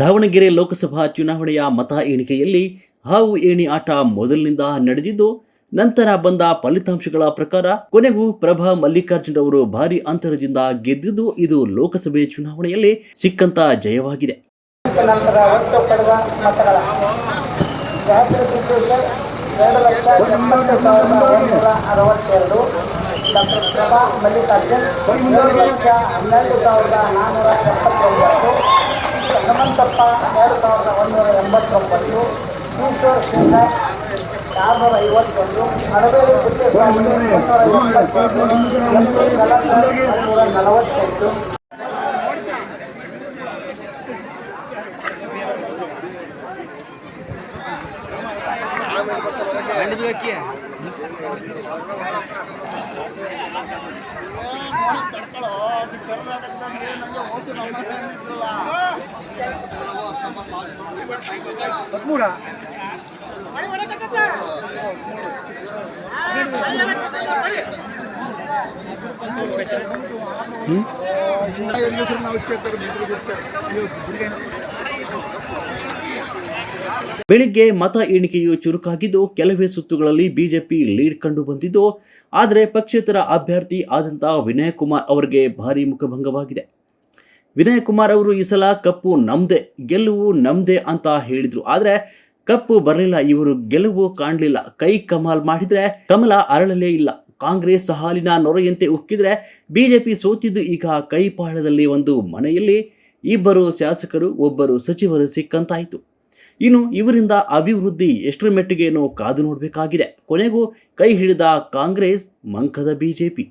ದಾವಣಗೆರೆ ಲೋಕಸಭಾ ಚುನಾವಣೆಯ ಮತ ಎಣಿಕೆಯಲ್ಲಿ ಹಾವು ಏಣಿ ಆಟ ಮೊದಲಿನಿಂದ ನಡೆದಿದ್ದು, ನಂತರ ಬಂದ ಫಲಿತಾಂಶಗಳ ಪ್ರಕಾರ ಕೊನೆಗೂ ಪ್ರಭಾ ಮಲ್ಲಿಕಾರ್ಜುನ್ ಅವರು ಭಾರಿ ಅಂತರದಿಂದ ಗೆದ್ದಿದ್ದು ಇದು ಲೋಕಸಭೆ ಚುನಾವಣೆಯಲ್ಲಿ ಸಿಕ್ಕಂತ ಜಯವಾಗಿದೆ. ಪ್ರಭಾ ಮಲ್ಲಿಕಾರ್ಜುನ್ ಹನ್ನೆರಡು ಸಾವಿರದ ನಾನ್ನೂರ ಎಪ್ಪತ್ತೊಂಬತ್ತು ಹನುಮಂತಪ್ಪ ಎರಡು ಸಾವಿರದ ಒಂದೂರ ಎಂಬತ್ತೊಂಬತ್ತು ಈಶ್ವರ್ ಶ್ರೀನಾಥ್ ಆರುನೂರ ಐವತ್ತೊಂದು ಅಡವೇಲಿ ಪುಟ್ಟಸ್ವಾಮಿ ಮುನ್ನೂರ ಎಪ್ಪತ್ತೊಂದು ಎಂ ಪಿ ಕಲಂದರ್ ಮುನ್ನೂರ ನಲವತ್ತೆಂಟು ಬೆಳಿಗ್ಗೆ ಮತ ಎಣಿಕೆಯು ಚುರುಕಾಗಿದ್ದು ಕೆಲವೇ ಸುತ್ತುಗಳಲ್ಲಿ ಬಿಜೆಪಿ ಲೀಡ್ ಕಂಡು ಬಂದಿದ್ದು, ಆದರೆ ಪಕ್ಷೇತರ ಅಭ್ಯರ್ಥಿ ಆದಂತಹ ವಿನಯ್ ಕುಮಾರ್ ಅವರಿಗೆ ಭಾರಿ ಮುಖಭಂಗವಾಗಿದೆ. ವಿನಯ್ ಕುಮಾರ್ ಅವರು ಈ ಸಲ ಕಪ್ಪು ನಮ್ದೆ, ಗೆಲುವು ನಮ್ಮದೇ ಅಂತ ಹೇಳಿದ್ರು. ಆದರೆ ಕಪ್ಪು ಬರಲಿಲ್ಲ, ಇವರು ಗೆಲುವು ಕಾಣಲಿಲ್ಲ. ಕೈ ಕಮಾಲ್ ಮಾಡಿದ್ರೆ ಕಮಲ ಅರಳಲೇ ಇಲ್ಲ. ಕಾಂಗ್ರೆಸ್ ಹಾಲಿನ ನೊರೆಯಂತೆ ಉಕ್ಕಿದ್ರೆ ಬಿಜೆಪಿ ಸೋತಿದ್ದು ಈಗ ಕೈಪಾಳದಲ್ಲಿ ಒಂದು ಮನೆಯಲ್ಲಿ. ಇಬ್ಬರು ಶಾಸಕರು, ಒಬ್ಬರು ಸಚಿವರು ಸಿಕ್ಕಂತಾಯಿತು. ಇನ್ನು ಇವರಿಂದ ಅಭಿವೃದ್ಧಿ ಎಷ್ಟರ ಮಟ್ಟಿಗೆ ಏನೋ ಕಾದು ನೋಡಬೇಕಾಗಿದೆ. ಕೊನೆಗೂ ಕೈ ಹಿಡಿದ ಕಾಂಗ್ರೆಸ್ ಮಂಕದ ಬಿಜೆಪಿ.